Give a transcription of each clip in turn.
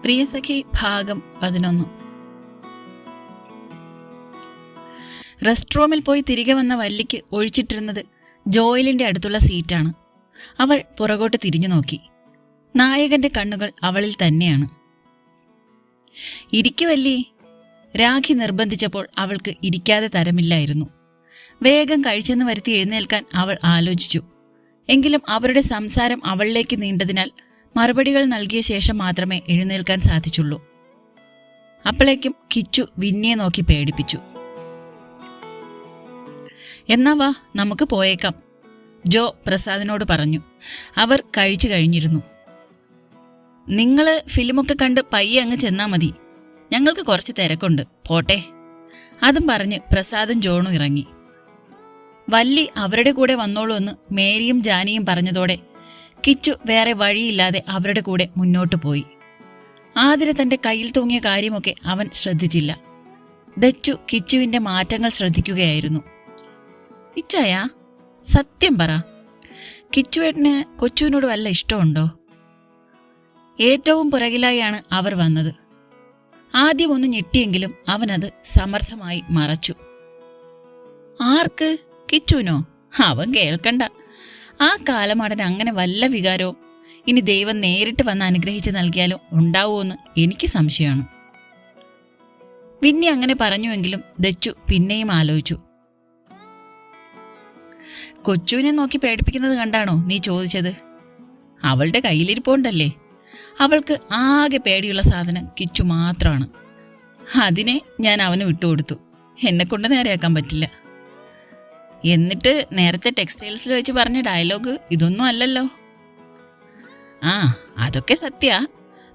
പ്രിയസഖി ഭാഗം പതിനൊന്ന്. റെസ്റ്റ് റൂമിൽ പോയി തിരികെ വന്ന വല്ലിക്ക് ഒഴിച്ചിട്ടിരുന്നത് ജോയിലിന്റെ അടുത്തുള്ള സീറ്റാണ്. അവൾ പുറകോട്ട് തിരിഞ്ഞു നോക്കി. നായകന്റെ കണ്ണുകൾ അവളിൽ തന്നെയാണ്. ഇരിക്കുവല്ലി രാഖി നിർബന്ധിച്ചപ്പോൾ അവൾക്ക് ഇരിക്കാതെ തരമില്ലായിരുന്നു. വേഗം കഴിച്ചെന്ന് വരുത്തി എഴുന്നേൽക്കാൻ അവൾ ആലോചിച്ചു. എങ്കിലും അവരുടെ സംസാരം അവളിലേക്ക് നീണ്ടതിനാൽ മറുപടികൾ നൽകിയ ശേഷം മാത്രമേ എഴുന്നേൽക്കാൻ സാധിച്ചുള്ളൂ. അപ്പോഴേക്കും കിച്ചു വിന്നിയെ നോക്കി പേടിപ്പിച്ചു. എന്നാ വാ നമുക്ക് പോയേക്കാം ജോ പ്രസാദിനോട് പറഞ്ഞു. അവർ കഴിച്ചു കഴിഞ്ഞിരുന്നു. നിങ്ങൾ ഫിലിമൊക്കെ കണ്ട് പയ്യെ അങ്ങ് ചെന്നാ മതി. ഞങ്ങൾക്ക് കുറച്ച് തിരക്കുണ്ട്. പോട്ടെ. അതും പറഞ്ഞ് പ്രസാദും ജോണു ഇറങ്ങി. വല്ലി അവരുടെ കൂടെ വന്നോളൂ എന്ന് മേരിയും ജാനിയും പറഞ്ഞതോടെ കിച്ചു വേറെ വഴിയില്ലാതെ അവരുടെ കൂടെ മുന്നോട്ടു പോയി. ആതിര തന്റെ കയ്യിൽ തൂങ്ങിയ കാര്യമൊക്കെ അവൻ ശ്രദ്ധിച്ചില്ല. ദച്ചു കിച്ചുവിന്റെ മാറ്റങ്ങൾ ശ്രദ്ധിക്കുകയായിരുന്നു. ഇച്ചായ സത്യം പറ. കിച്ചുവേട്ടന് കൊച്ചുവിനോട് വല്ല ഇഷ്ടമുണ്ടോ? ഏറ്റവും പുറകിലായാണ് അവർ വന്നത്. ആദ്യം ഒന്ന് ഞെട്ടിയെങ്കിലും അവനത് സമർത്ഥമായി മറച്ചു. ആർക്ക്? കിച്ചുനോ അവൻ കേൾക്കണ്ട. ആ കാലമാടൻ അങ്ങനെ വല്ല വികാരവും ഇനി ദൈവം നേരിട്ട് വന്ന് അനുഗ്രഹിച്ച് നൽകിയാലോ ഉണ്ടാവുമോന്ന് എനിക്ക് സംശയമാണ്. വിന്നി അങ്ങനെ പറഞ്ഞുവെങ്കിലും ദച്ചു പിന്നെയും ആലോചിച്ചു. കൊച്ചുവിനെ നോക്കി പേടിപ്പിക്കുന്നത് കണ്ടാണോ നീ ചോദിച്ചത്? അവളുടെ കയ്യിലിരിപ്പുണ്ടല്ലേ? അവൾക്ക് ആകെ പേടിയുള്ള സാധനം കിച്ചു മാത്രമാണ് അതിനെ ഞാൻ അവന് വിട്ടുകൊടുത്തു. എന്നെ കൊണ്ട് നേരെയാക്കാൻ പറ്റില്ല. എന്നിട്ട് നേരത്തെ ടെക്സ്റ്റൈൽസിൽ വെച്ച് പറഞ്ഞ ഡയലോഗ് ഇതൊന്നും അല്ലല്ലോ. ആ അതൊക്കെ സത്യ.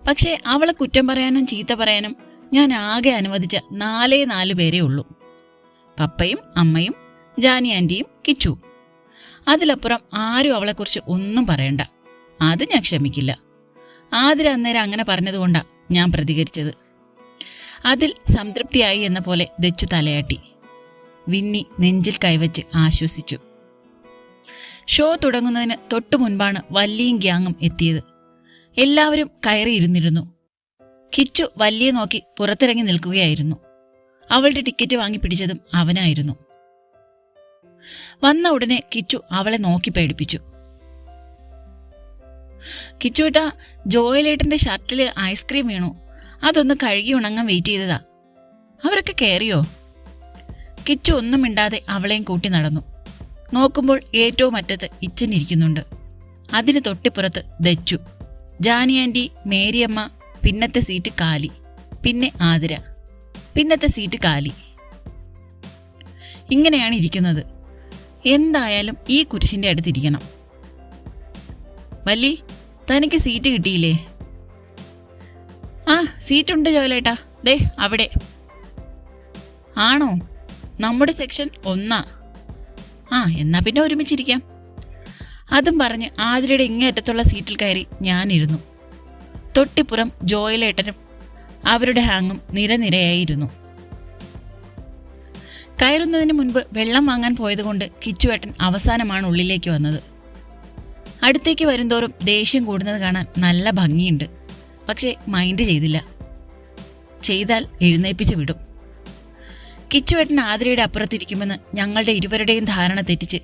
പക്ഷേ അവളെ കുറ്റം പറയാനും ചീത്ത പറയാനും ഞാൻ ആകെ അനുവദിച്ച നാലേ നാല് പേരേ ഉള്ളൂ. പപ്പയും അമ്മയും ജാനി ആന്റിയും കിച്ചു. അതിലപ്പുറം ആരും അവളെക്കുറിച്ച് ഒന്നും പറയണ്ട. അത് ഞാൻ ക്ഷമിക്കില്ല. ആതിര അന്നേരം അങ്ങനെ പറഞ്ഞതുകൊണ്ടാണ് ഞാൻ പ്രതികരിച്ചത്. അതിൽ സംതൃപ്തിയായി എന്ന പോലെ ദച്ചു തലയാട്ടി. വിന്നി നെഞ്ചിൽ കൈവച്ച് ആശ്വസിച്ചു. ഷോ തുടങ്ങുന്നതിന് തൊട്ടു മുൻപാണ് വല്ലിയും ഗ്യാങ്ങും എത്തിയത്. എല്ലാവരും കയറിയിരുന്നിരുന്നു. കിച്ചു വല്ലിയെ നോക്കി പുറത്തിറങ്ങി നിൽക്കുകയായിരുന്നു. അവളുടെ ടിക്കറ്റ് വാങ്ങി പിടിച്ചതും അവനായിരുന്നു. വന്ന ഉടനെ കിച്ചു അവളെ നോക്കി പേടിപ്പിച്ചു. കിച്ചുവിട്ട ജോയലേട്ടന്റെ ഷർട്ടിൽ ഐസ്ക്രീം വീണു. അതൊന്ന് കഴുകി ഉണങ്ങാൻ വെയിറ്റ് ചെയ്തതാ. അവരൊക്കെ കയറിയോ കിച്ചു ഒന്നും മിണ്ടാതെ അവളെയും കൂട്ടി നടന്നു. നോക്കുമ്പോൾ ഏറ്റവും അറ്റത്ത് ഇച്ചനിരിക്കുന്നുണ്ട് അതിന് തൊട്ടിപ്പുറത്ത് ദച്ചു ജാനി ആന്റി മേരിയമ്മ പിന്നത്തെ സീറ്റ് കാലി പിന്നെ ആതിര പിന്നത്തെ സീറ്റ് കാലി. ഇങ്ങനെയാണ് ഇരിക്കുന്നത്. എന്തായാലും ഈ കുരിശിന്റെ അടുത്തിരിക്കണം. വല്ലി തനിക്ക് സീറ്റ് കിട്ടിയില്ലേ? ആ സീറ്റുണ്ട് ജോലേട്ടാ. ദേ അവിടെ. ആണോ? നമ്മുടെ സെക്ഷൻ ഒന്നാ. ആ എന്നാ പിന്നെ ഒരുമിച്ചിരിക്കാം. അതും പറഞ്ഞ് ആതിരയുടെ ഇങ്ങേറ്റത്തുള്ള സീറ്റിൽ കയറി ഞാനിരുന്നു. തൊട്ടിപ്പുറം ജോയിലേട്ടനും അവരുടെ ഹാങ്ങും നിരനിരയായിരുന്നു. കയറുന്നതിന് മുൻപ് വെള്ളം വാങ്ങാൻ പോയതുകൊണ്ട് കിച്ചുവേട്ടൻ അവസാനമാണ് ഉള്ളിലേക്ക് വന്നത്. അടുത്തേക്ക് വരുന്തോറും ദേഷ്യം കൂടുന്നത് കാണാൻ നല്ല ഭംഗിയുണ്ട്. പക്ഷേ മൈൻഡ് ചെയ്തില്ല. ചെയ്താൽ എഴുന്നേൽപ്പിച്ച് വിടും. കിച്ചുവേട്ടൻ ആതിരയുടെ അപ്പുറത്തിരിക്കുമെന്ന് ഞങ്ങളുടെ ഇരുവരുടെയും ധാരണ തെറ്റിച്ച്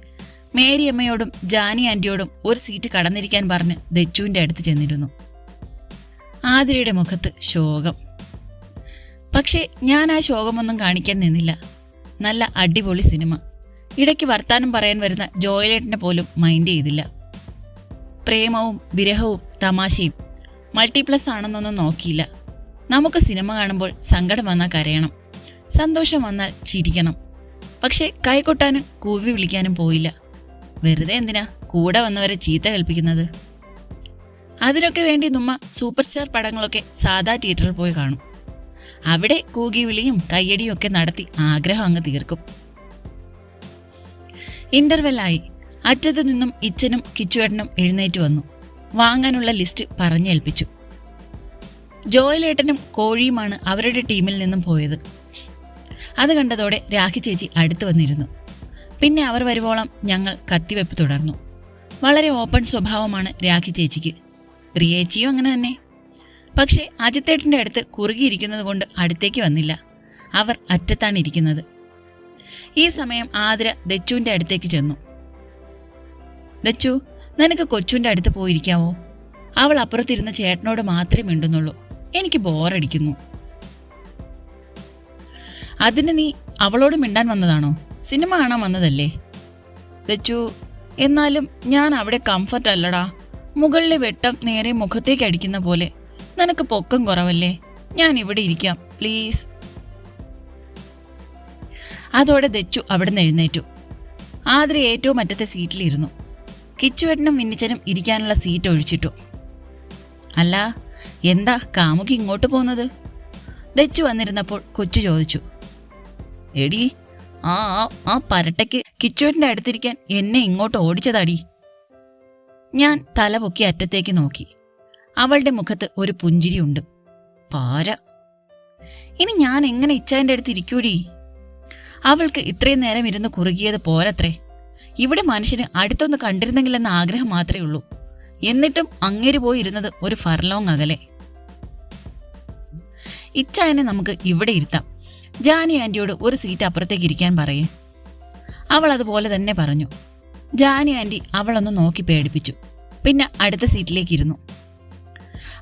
മേരി അമ്മയോടും ജാനി ആന്റിയോടും ഒരു സീറ്റ് കടന്നിരിക്കാൻ പറഞ്ഞ് ദച്ചുവിന്റെ അടുത്ത് ചെന്നിരുന്നു. ആതിരയുടെ മുഖത്ത് ശോകം. പക്ഷേ ഞാൻ ആ ശോകമൊന്നും കാണിക്കാൻ നിന്നില്ല. നല്ല അടിപൊളി സിനിമ. ഇടയ്ക്ക് വർത്താനം പറയാൻ വരുന്ന ജോയലേട്ടനെ പോലും മൈൻഡ് ചെയ്തില്ല. പ്രേമവും വിരഹവും തമാശയും മൾട്ടിപ്ലസ് ആണെന്നൊന്നും നോക്കിയില്ല. നമുക്ക് സിനിമ കാണുമ്പോൾ സങ്കടം വന്നാൽ കരയണം. സന്തോഷം വന്നാൽ ചിരിക്കണം. പക്ഷെ കൈകൊട്ടാനും കൂവി വിളിക്കാനും പോയില്ല. വെറുതെ എന്തിനാ കൂടെ വന്നവരെ ചീത്ത കൽപ്പിക്കുന്നത് അതിനൊക്കെ വേണ്ടി നുമ്മ സൂപ്പർ സ്റ്റാർ പടങ്ങളൊക്കെ സാധാ തിയേറ്ററിൽ പോയി കാണും. അവിടെ കൂകി വിളിയും കയ്യടിയും ഒക്കെ നടത്തി ആഗ്രഹം അങ്ങ് തീർക്കും. ഇന്റർവെല്ലായി അറ്റത്തു നിന്നും ഇച്ചനും കിച്ചുവേട്ടനും എഴുന്നേറ്റ് വന്നു. വാങ്ങാനുള്ള ലിസ്റ്റ് പറഞ്ഞേൽപ്പിച്ചു. ജോയലേട്ടനും കോഴിയുമാണ് അവരുടെ ടീമിൽ നിന്നും പോയത്. അത് കണ്ടതോടെ രാഖി ചേച്ചി അടുത്തു വന്നിരുന്നു. പിന്നെ അവർ വരുവോളം ഞങ്ങൾ കത്തിവെപ്പ് തുടർന്നു. വളരെ ഓപ്പൺ സ്വഭാവമാണ് രാഖി ചേച്ചിക്ക്. പ്രിയേച്ചിയും അങ്ങനെ തന്നെ. പക്ഷേ അജിത്തേട്ടന്റെ അടുത്ത് കുറുകിയിരിക്കുന്നത് കൊണ്ട് അടുത്തേക്ക് വന്നില്ല. അവർ അറ്റത്താണ് ഇരിക്കുന്നത്. ഈ സമയം ആതിര ദച്ചുവിന്റെ അടുത്തേക്ക് ചെന്നു. ദച്ചു നിനക്ക് കൊച്ചുവിന്റെ അടുത്ത് പോയിരിക്കാവോ? അവൾ അപ്പുറത്തിരുന്ന ചേട്ടനോട് മാത്രമേ മിണ്ടുന്നുള്ളൂ. എനിക്ക് ബോറടിക്കുന്നു. അതിന് നീ അവളോട് മിണ്ടാൻ വന്നതാണോ? സിനിമ കാണാൻ വന്നതല്ലേ? ദച്ചു എന്നാലും ഞാൻ അവിടെ കംഫർട്ട് അല്ലടാ. മുകളിലെ വെട്ടം നേരെ മുഖത്തേക്ക് അടിക്കുന്ന പോലെ. നിനക്ക് പൊക്കം കുറവല്ലേ? ഞാൻ ഇവിടെ ഇരിക്കാം പ്ലീസ് അതോടെ ദച്ചു അവിടെ നിന്ന് എഴുന്നേറ്റു. ആതിര ഏറ്റവും അറ്റത്തെ സീറ്റിലിരുന്നു. കിച്ചുവേട്ടനും മിന്നിച്ചനും ഇരിക്കാനുള്ള സീറ്റ് ഒഴിച്ചിട്ടു. അല്ല എന്താ കാമുകി ഇങ്ങോട്ട് പോകുന്നത്? ദച്ചു വന്നിരുന്നപ്പോൾ കൊച്ചു ചോദിച്ചു. എടി ആ ആ- പരട്ടയ്ക്ക് കിച്ചുവേട്ടന്റെ അടുത്തിരിക്കാൻ എന്നെ ഇങ്ങോട്ട് ഓടിച്ചതാടി. ഞാൻ തല പൊക്കി അറ്റത്തേക്ക് നോക്കി. അവളുടെ മുഖത്ത് ഒരു പുഞ്ചിരിയുണ്ട്. പാര. ഇനി ഞാൻ എങ്ങനെ ഇച്ചായന്റെ അടുത്ത് ഇരിക്കൂടി? അവൾക്ക് ഇത്രയും നേരം ഇരുന്ന് കുറുകിയത് പോരത്രേ. ഇവിടെ മനുഷ്യന് അടുത്തൊന്ന് കണ്ടിരുന്നെങ്കിലെന്ന ആഗ്രഹം മാത്രമേ ഉള്ളൂ. എന്നിട്ടും അങ്ങേര് പോയിരുന്നത് ഒരു ഫർലോങ് അകലെ. ഇച്ചായനെ നമുക്ക് ഇവിടെ ഇരുത്താം. ജാനി ആന്റിയോട് ഒരു സീറ്റ് അപ്പുറത്തേക്ക് ഇരിക്കാൻ പറയേ. അവൾ അതുപോലെ തന്നെ പറഞ്ഞു. ജാനി ആന്റി അവളൊന്ന് നോക്കി പേടിപ്പിച്ചു. പിന്നെ അടുത്ത സീറ്റിലേക്ക് ഇരുന്നു.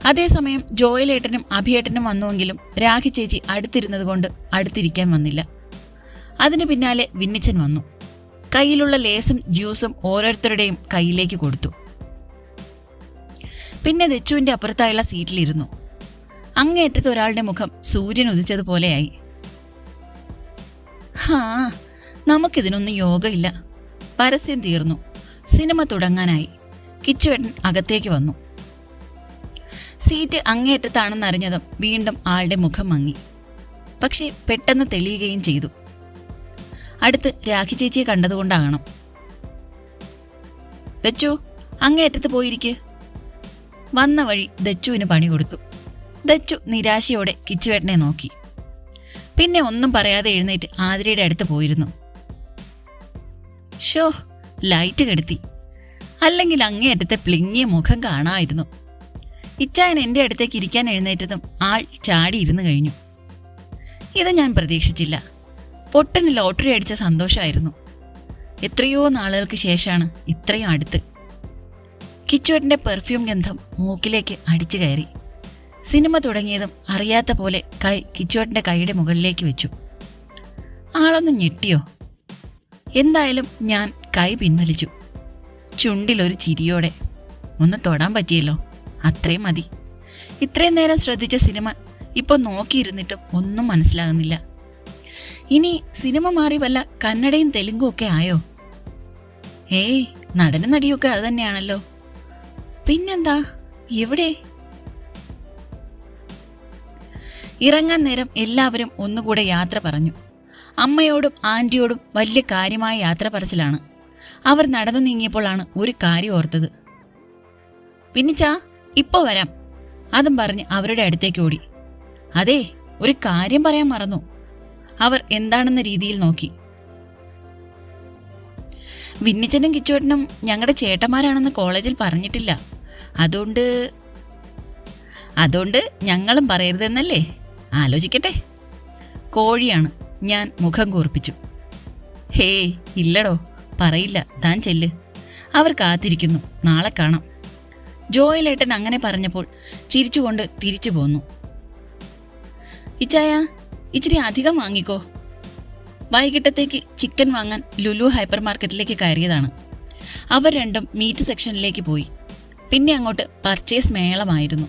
അതേസമയം ജോയലേട്ടനും അഭിയേട്ടനും വന്നുവെങ്കിലും രാഖി ചേച്ചി അടുത്തിരുന്നത് കൊണ്ട് അടുത്തിരിക്കാൻ വന്നില്ല. അതിനു പിന്നാലെ വിന്നിച്ചൻ വന്നു. കയ്യിലുള്ള ലേസും ജ്യൂസും ഓരോരുത്തരുടെയും കയ്യിലേക്ക് കൊടുത്തു. പിന്നെ ദച്ചുവിന്റെ അപ്പുറത്തായുള്ള സീറ്റിലിരുന്നു. അങ്ങേറ്റത്ത് ഒരാളുടെ മുഖം സൂര്യൻ ഉദിച്ചതുപോലെയായി ഹാ നമുക്കിതിനൊന്നും യോഗയില്ല. പരസ്യം തീർന്നു. സിനിമ തുടങ്ങാനായി. കിച്ചുവേട്ടൻ അകത്തേക്ക് വന്നു. സീറ്റ് അങ്ങേയറ്റത്താണെന്നറിഞ്ഞതും വീണ്ടും ആളുടെ മുഖം മങ്ങി. പക്ഷേ പെട്ടെന്ന് തെളിയുകയും ചെയ്തു. അടുത്ത് രാഖി ചേച്ചിയെ കണ്ടതുകൊണ്ടാകണം. ദച്ചു അങ്ങേയറ്റത്ത് പോയിരിക്ക്. വന്ന വഴി ദച്ചുവിന് പണി കൊടുത്തു. ദച്ചു നിരാശയോടെ കിച്ചുവേട്ടനെ നോക്കി. പിന്നെ ഒന്നും പറയാതെ എഴുന്നേറ്റ് ആതിരയുടെ അടുത്ത് പോയിരുന്നു. ഷോ ലൈറ്റ് കെടുത്തി. അല്ലെങ്കിൽ അങ്ങേയറ്റത്തെ പ്ലിങ്ങിയ മുഖം കാണാമായിരുന്നു ഇച്ചായൻ എന്റെ അടുത്തേക്ക് ഇരിക്കാൻ എഴുന്നേറ്റതും ആൾ ചാടി ചാടിയിരുന്നു കഴിഞ്ഞു. ഇത് ഞാൻ പ്രതീക്ഷിച്ചില്ല. പൊട്ടന് ലോട്ടറി അടിച്ച സന്തോഷമായിരുന്നു എത്രയോ നാളുകൾക്ക് ശേഷമാണ് ഇത്രയും അടുത്ത്. കിച്ചുവേട്ടന്റെ പെർഫ്യൂം ഗന്ധം മൂക്കിലേക്ക് അടിച്ചു കയറി. സിനിമ തുടങ്ങിയതും അറിയാത്ത പോലെ കൈ കിച്ചുവേട്ടന്റെ കൈയുടെ മുകളിലേക്ക് വെച്ചു. ആളൊന്ന് ഞെട്ടിയോ? എന്തായാലും ഞാൻ കൈ പിൻവലിച്ചു. ചുണ്ടിലൊരു ചിരിയോടെ ഒന്ന് തൊടാൻ പറ്റിയല്ലോ അത്രയും മതി. ഇത്രയും നേരം ശ്രദ്ധിച്ച സിനിമ ഇപ്പോൾ നോക്കിയിരുന്നിട്ടും ഒന്നും മനസ്സിലാകുന്നില്ല. ഇനി സിനിമ മാറി വല്ല കന്നഡയും തെലുങ്കും ഒക്കെ ആയോ? ഏയ് നടനും നടിയൊക്കെ അത് തന്നെയാണല്ലോ. പിന്നെന്താ? എവിടെ? ഇറങ്ങാൻ നേരം എല്ലാവരും ഒന്നുകൂടെ യാത്ര പറഞ്ഞു. അമ്മയോടും ആന്റിയോടും വലിയ കാര്യമായ യാത്ര പറച്ചിലാണ്. അവർ നടന്നു നീങ്ങിയപ്പോഴാണ് ഒരു കാര്യം ഓർത്തത്. പിന്നിച്ചാ ഇപ്പോൾ വരാം അതും പറഞ്ഞ് അവരുടെ അടുത്തേക്ക് ഓടി. അതെ ഒരു കാര്യം പറയാൻ മറന്നു. അവർ എന്താണെന്ന രീതിയിൽ നോക്കി. വിന്നിച്ചനും കിച്ചുവേട്ടനും ഞങ്ങളുടെ ചേട്ടന്മാരാണെന്ന് കോളേജിൽ പറഞ്ഞിട്ടില്ല. അതുകൊണ്ട് അതുകൊണ്ട് ഞങ്ങളും പറയരുതെന്നല്ലേ? ആലോചിക്കട്ടെ. കോഴിയാണ് ഞാൻ മുഖം കൂർപ്പിച്ചു. ഹേ ഇല്ലടോ പറയില്ല താൻ ചെല്ല്. അവർ കാത്തിരിക്കുന്നു നാളെ കാണാം. ജോയലേട്ടൻ അങ്ങനെ പറഞ്ഞപ്പോൾ ചിരിച്ചുകൊണ്ട് തിരിച്ചു പോന്നു. ഇച്ചായ ഇച്ചിരി അധികം വാങ്ങിക്കോ. വൈകിട്ടത്തേക്ക് ചിക്കൻ വാങ്ങാൻ ലുലു ഹൈപ്പർ മാർക്കറ്റിലേക്ക് കയറിയതാണ്. അവർ രണ്ടും മീറ്റ് സെക്ഷനിലേക്ക് പോയി. പിന്നെ അങ്ങോട്ട് പർച്ചേസ് മേളമായിരുന്നു.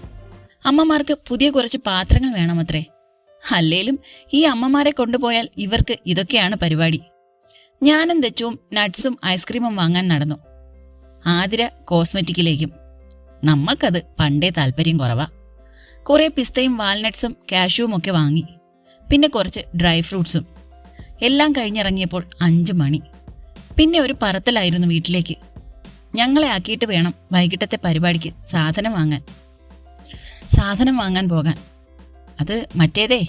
അമ്മമാർക്ക് പുതിയ കുറച്ച് പാത്രങ്ങൾ വേണമത്രേ. അല്ലേലും ഈ അമ്മമാരെ കൊണ്ടുപോയാൽ ഇവർക്ക് ഇതൊക്കെയാണ് പരിപാടി. ഞാനും തെച്ചും നട്ട്സും ഐസ്ക്രീമും വാങ്ങാൻ നടന്നു. ആതിര കോസ്മെറ്റിക്കിലേക്കും. നമ്മൾക്കത് പണ്ടേ താല്പര്യം കുറവാ. കുറേ പിസ്തയും വാൽനട്ട്സും കാഷ്യൂവും ഒക്കെ വാങ്ങി. പിന്നെ കുറച്ച് ഡ്രൈ ഫ്രൂട്ട്സും. എല്ലാം കഴിഞ്ഞിറങ്ങിയപ്പോൾ അഞ്ച് മണി. പിന്നെ ഒരു പറത്തലായിരുന്നു വീട്ടിലേക്ക്. ഞങ്ങളെ ആക്കിയിട്ട് വേണം വൈകിട്ടത്തെ പരിപാടിക്ക് സാധനം വാങ്ങാൻ. സാധനം വാങ്ങാൻ പോകാൻ. അത് മറ്റേതേ.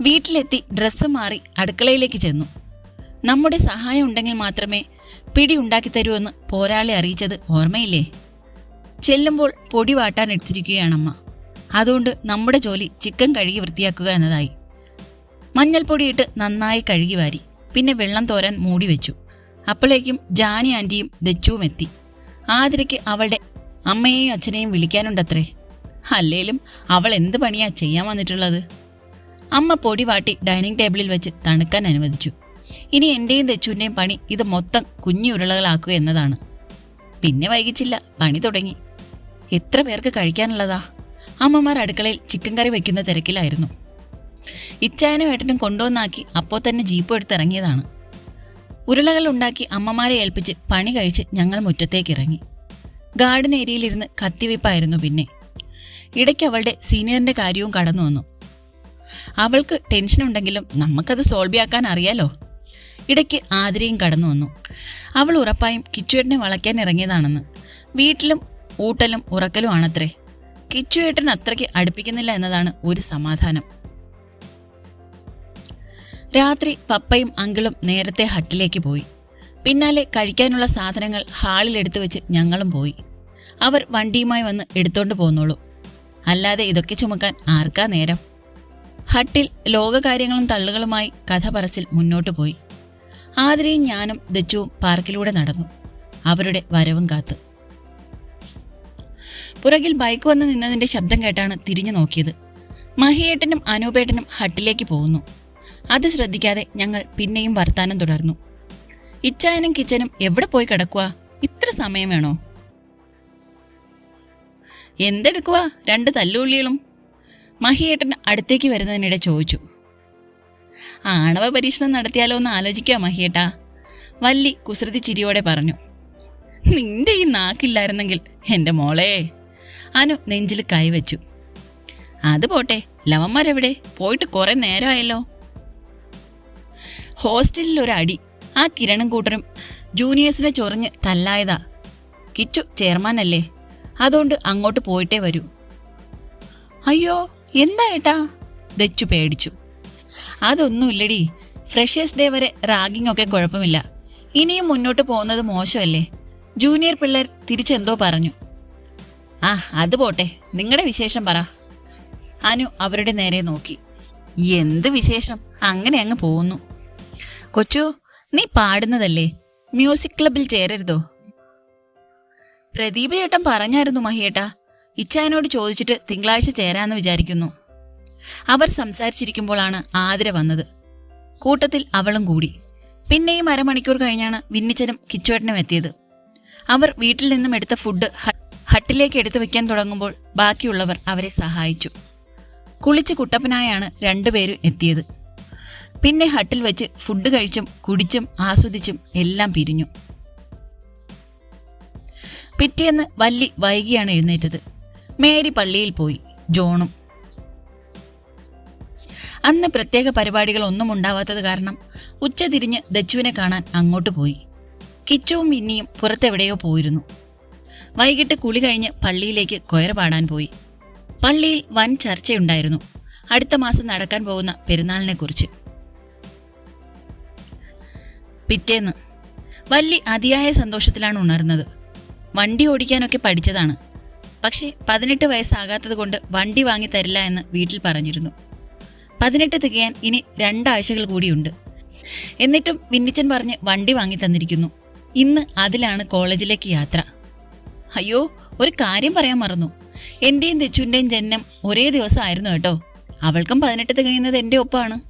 വീട്ടിലെത്തി ഡ്രസ്സ് മാറി അടുക്കളയിലേക്ക് ചെന്നു. നമ്മുടെ സഹായം ഉണ്ടെങ്കിൽ മാത്രമേ പിടി ഉണ്ടാക്കി തരുമെന്ന് പോരാളി അറിയിച്ചത് ഓർമ്മയില്ലേ? ചെല്ലുമ്പോൾ പൊടി വാട്ടാൻ എടുത്തിരിക്കുകയാണമ്മ. അതുകൊണ്ട് നമ്മുടെ ജോലി ചിക്കൻ കഴുകി വൃത്തിയാക്കുക എന്നതായി. മഞ്ഞൾപ്പൊടിയിട്ട് നന്നായി കഴുകി വാരി പിന്നെ വെള്ളം തോരാൻ മൂടി വെച്ചു. അപ്പോഴേക്കും ജാനി ആന്റിയും ദച്ചുവും എത്തി. ആതിരയ്ക്ക് അവളുടെ അമ്മയെയും അച്ഛനെയും വിളിക്കാനുണ്ടത്രേ. അല്ലേലും അവൾ എന്ത് പണിയാ ചെയ്യാൻ വന്നിട്ടുള്ളത്? അമ്മ പൊടി വാട്ടി ഡൈനിങ് ടേബിളിൽ വെച്ച് തണുക്കാൻ അനുവദിച്ചു. ഇനി എന്റെയും തെച്ചുവിന്റെയും പണി ഇത് മൊത്തം കുഞ്ഞു ഉരുളകളാക്കുക എന്നതാണ്. പിന്നെ വൈകിച്ചില്ല പണി തുടങ്ങി. എത്ര പേർക്ക് കഴിക്കാനുള്ളതാ? അമ്മമാർ അടുക്കളയിൽ ചിക്കൻ കറി വെക്കുന്ന തിരക്കിലായിരുന്നു. ഇച്ചായനും ഏട്ടനും കൊണ്ടുവന്നാക്കി അപ്പോൾ തന്നെ ജീപ്പ് എടുത്തിറങ്ങിയതാണ് ഉരുളകൾ ഉണ്ടാക്കി അമ്മമാരെ ഏൽപ്പിച്ച് പണി കഴിച്ച് ഞങ്ങൾ മുറ്റത്തേക്ക് ഇറങ്ങി. ഗാർഡൻ ഏരിയയിലിരുന്ന് കത്തിവയ്പ്പായിരുന്നു പിന്നെ. ഇടയ്ക്ക് അവളുടെ സീനിയറിന്റെ കാര്യവും കടന്നു വന്നു. അവൾക്ക് ടെൻഷൻ ഉണ്ടെങ്കിലും നമുക്കത് സോൾവ് ആക്കാൻ അറിയാലോ. ഇടയ്ക്ക് ആതിരയും കടന്നു വന്നു. അവൾ ഉറപ്പായും കിച്ചുവേട്ടനെ വളയ്ക്കാൻ ഇറങ്ങിയതാണെന്ന്. വീട്ടിലും ഊട്ടലും ഉറക്കലും ആണത്രേ. കിച്ചുവേട്ടൻ അത്രയ്ക്ക് അടുപ്പിക്കുന്നില്ല എന്നതാണ് ഒരു സമാധാനം. രാത്രി പപ്പയും അങ്കിളും നേരത്തെ ഹട്ടിലേക്ക് പോയി. പിന്നാലെ കഴിക്കാനുള്ള സാധനങ്ങൾ ഹാളിൽ എടുത്തു വെച്ച് ഞങ്ങളും പോയി. അവർ വണ്ടിയുമായി വന്ന് എടുത്തോണ്ട് പോന്നോളൂ. അല്ലാതെ ഇതൊക്കെ ചുമക്കാൻ ആർക്കാ നേരം? ഹട്ടിൽ ലോകകാര്യങ്ങളും തള്ളുകളുമായി കഥ പറച്ചിൽ മുന്നോട്ടു പോയി. ആതിരയും ഞാനും ദച്ചുവും പാർക്കിലൂടെ നടന്നു. അവരുടെ വരവും കാത്ത്. പുറകിൽ ബൈക്ക് വന്ന് നിന്നതിന്റെ ശബ്ദം കേട്ടാണ് തിരിഞ്ഞു നോക്കിയത്. മഹിയേട്ടനും അനൂപേട്ടനും ഹട്ടിലേക്ക് പോകുന്നു. അത് ശ്രദ്ധിക്കാതെ ഞങ്ങൾ പിന്നെയും വർത്താനം തുടർന്നു. ഇച്ചായനും കിച്ചനും എവിടെ പോയി കിടക്കുക ഇത്ര സമയം വേണോ? എന്തെടുക്കുക രണ്ട് തല്ലുള്ളികളും മഹിയേട്ടൻ അടുത്തേക്ക് വരുന്നതിനിടെ ചോദിച്ചു. ആണവ പരീക്ഷണം നടത്തിയാലോ എന്ന് ആലോചിക്കുക മഹിയേട്ടാ. വല്ലി കുസൃതി ചിരിയോടെ പറഞ്ഞു. നിന്റെ ഈ നാക്കില്ലായിരുന്നെങ്കിൽ എന്റെ മോളെ. അനു നെഞ്ചിൽ കൈവച്ചു. അത് പോട്ടെ ലവന്മാരെവിടെ? പോയിട്ട് കുറെ നേരമായല്ലോ ഹോസ്റ്റലിൽ ഒരു അടി. ആ കിരണും കൂട്ടരും ജൂനിയേഴ്സിനെ ചൊറിഞ്ഞ് തല്ലായതാ. കിച്ചു ചെയർമാനല്ലേ? അതുകൊണ്ട് അങ്ങോട്ട് പോയിട്ടേ വരൂ. അയ്യോ എന്താ ഏട്ടാ? ദച്ചു പേടിച്ചു. അതൊന്നുമില്ലടി. ഫ്രഷേഴ്സ് ഡേ വരെ റാഗിംഗ് ഒക്കെ കുഴപ്പമില്ല. ഇനിയും മുന്നോട്ട് പോകുന്നത് മോശമല്ലേ? ജൂനിയർ പിള്ളേർ തിരിച്ചെന്തോ പറഞ്ഞു. ആ അത് പോട്ടെ. നിങ്ങളുടെ വിശേഷം പറ. അനു അവരുടെ നേരെ നോക്കി. എന്ത് വിശേഷം? അങ്ങനെ അങ്ങ് പോകുന്നു. കൊച്ചു നീ പാടുന്നതല്ലേ? മ്യൂസിക് ക്ലബിൽ ചേരരുതോ? പ്രദീപ് ചേട്ടൻ പറഞ്ഞായിരുന്നു മഹിയേട്ടാ. ഇച്ചായനോട് ചോദിച്ചിട്ട് തിങ്കളാഴ്ച ചേരാന്ന് വിചാരിക്കുന്നു. അവർ സംസാരിച്ചിരിക്കുമ്പോഴാണ് ആതിര വന്നത്. കൂട്ടത്തിൽ അവളും കൂടി. പിന്നെയും അരമണിക്കൂർ കഴിഞ്ഞാണ് വിന്നിച്ചനും കിച്ചുവേട്ടനും എത്തിയത്. അവർ വീട്ടിൽ നിന്നും എടുത്ത ഫുഡ് ഹട്ടിലേക്ക് എടുത്തു വെക്കാൻ തുടങ്ങുമ്പോൾ ബാക്കിയുള്ളവർ അവരെ സഹായിച്ചു. കുളിച്ച് കുട്ടപ്പനായാണ് രണ്ടുപേരും എത്തിയത്. പിന്നെ ഹട്ടിൽ വെച്ച് ഫുഡ് കഴിച്ചും കുടിച്ചും ആസ്വദിച്ചും എല്ലാം പിരിഞ്ഞു. പിറ്റേന്ന് വല്ലി വൈകിയാണ് എഴുന്നേറ്റത്. മേരി പള്ളിയിൽ പോയി ജോണും. അന്ന് പ്രത്യേക പരിപാടികൾ ഒന്നും ഉണ്ടാവാത്തത് കാരണം ഉച്ചതിരിഞ്ഞ് ദച്ചുവിനെ കാണാൻ അങ്ങോട്ട് പോയി. കിച്ചുവും മിന്നിയും പുറത്തെവിടെയോ പോയിരുന്നു. വൈകിട്ട് കുളി കഴിഞ്ഞ് പള്ളിയിലേക്ക് കൊയർ പാടാൻ പോയി. പള്ളിയിൽ വൻ ചർച്ചയുണ്ടായിരുന്നു. അടുത്ത മാസം നടക്കാൻ പോകുന്ന പെരുന്നാളിനെക്കുറിച്ച്. പിറ്റേന്ന്. വല്ലി അതിയായ സന്തോഷത്തിലാണ് ഉണർന്നത്. വണ്ടി ഓടിക്കാനൊക്കെ പഠിച്ചതാണ്. പക്ഷേ പതിനെട്ട് വയസ്സാകാത്തത് കൊണ്ട് വണ്ടി വാങ്ങി തരില്ല എന്ന് വീട്ടിൽ പറഞ്ഞിരുന്നു. പതിനെട്ട് തികയാൻ ഇനി രണ്ടാഴ്ചകൾ കൂടിയുണ്ട്. എന്നിട്ടും വിന്നിച്ചൻ പറഞ്ഞ് വണ്ടി വാങ്ങി തന്നിരിക്കുന്നു. ഇന്ന് അതിലാണ് കോളേജിലേക്ക് യാത്ര. അയ്യോ ഒരു കാര്യം പറയാൻ മറന്നു. എന്റെയും തെച്ചുവിന്റെയും ജനനം ഒരേ ദിവസമായിരുന്നു കേട്ടോ. അവൾക്കും പതിനെട്ട് തികയുന്നത് എന്റെ ഒപ്പമാണ്.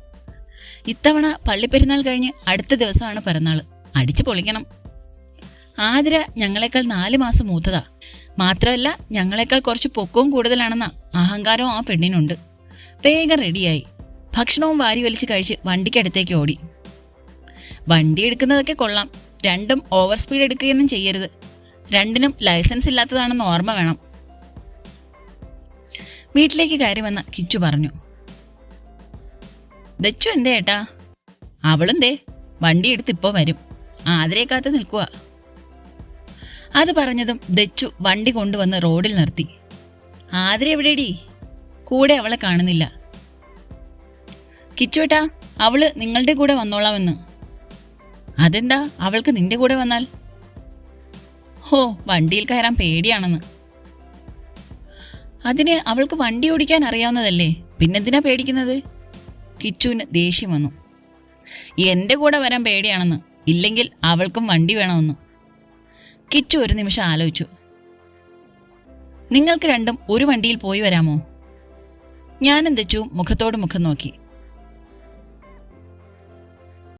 ഇത്തവണ പള്ളിപ്പെരുന്നാൾ കഴിഞ്ഞ് അടുത്ത ദിവസമാണ് പിറന്നാൾ. അടിച്ചു പൊളിക്കണം. ആതിര ഞങ്ങളെക്കാൾ നാല് മാസം മൂത്തതാ. മാത്രമല്ല ഞങ്ങളെക്കാൾ കുറച്ച് പൊക്കവും കൂടുതലാണെന്ന അഹങ്കാരവും ആ പെണ്ണിനുണ്ട്. വേഗം റെഡിയായി. ഭക്ഷണവും വാരി വലിച്ച് കഴിച്ച് വണ്ടിക്കടുത്തേക്ക് ഓടി. വണ്ടി എടുക്കുന്നതൊക്കെ കൊള്ളാം. രണ്ടും ഓവർ സ്പീഡ് എടുക്കുകയൊന്നും ചെയ്യരുത്. രണ്ടിനും ലൈസൻസ് ഇല്ലാത്തതാണെന്ന് ഓർമ്മ വേണം. വീട്ടിലേക്ക് കയറി വന്ന കിച്ചു പറഞ്ഞു. ദച്ചു എന്തേ ഏട്ടാ? അവളും ദേ വണ്ടി എടുത്ത് ഇപ്പോ വരും. ആതിരേക്കാത്ത കാത്ത് നിൽക്കുക അത് പറഞ്ഞതും ദച്ചു വണ്ടി കൊണ്ടുവന്ന് റോഡിൽ നിർത്തി. ആതിര എവിടെടി? കൂടെ അവളെ കാണുന്നില്ല. കിച്ചുവേട്ടാ അവൾ നിങ്ങളുടെ കൂടെ വന്നോളാമെന്ന്. അതെന്താ? അവൾക്ക് നിന്റെ കൂടെ വന്നാൽ? ഹോ വണ്ടിയിൽ കയറാൻ പേടിയാണെന്ന്. അതിന് അവൾക്ക് വണ്ടി ഓടിക്കാൻ അറിയാവുന്നതല്ലേ? പിന്നെന്തിനാ പേടിക്കുന്നത്? കിച്ചുവിന് ദേഷ്യം വന്നു. എന്റെ കൂടെ വരാൻ പേടിയാണെന്ന്. ഇല്ലെങ്കിൽ അവൾക്കും വണ്ടി വേണമെന്ന്. കിച്ചു ഒരു നിമിഷം ആലോചിച്ചു. നിങ്ങൾക്ക് രണ്ടും ഒരു വണ്ടിയിൽ പോയി വരാമോ? ഞാൻ തെച്ചു മുഖത്തോട് മുഖം നോക്കി.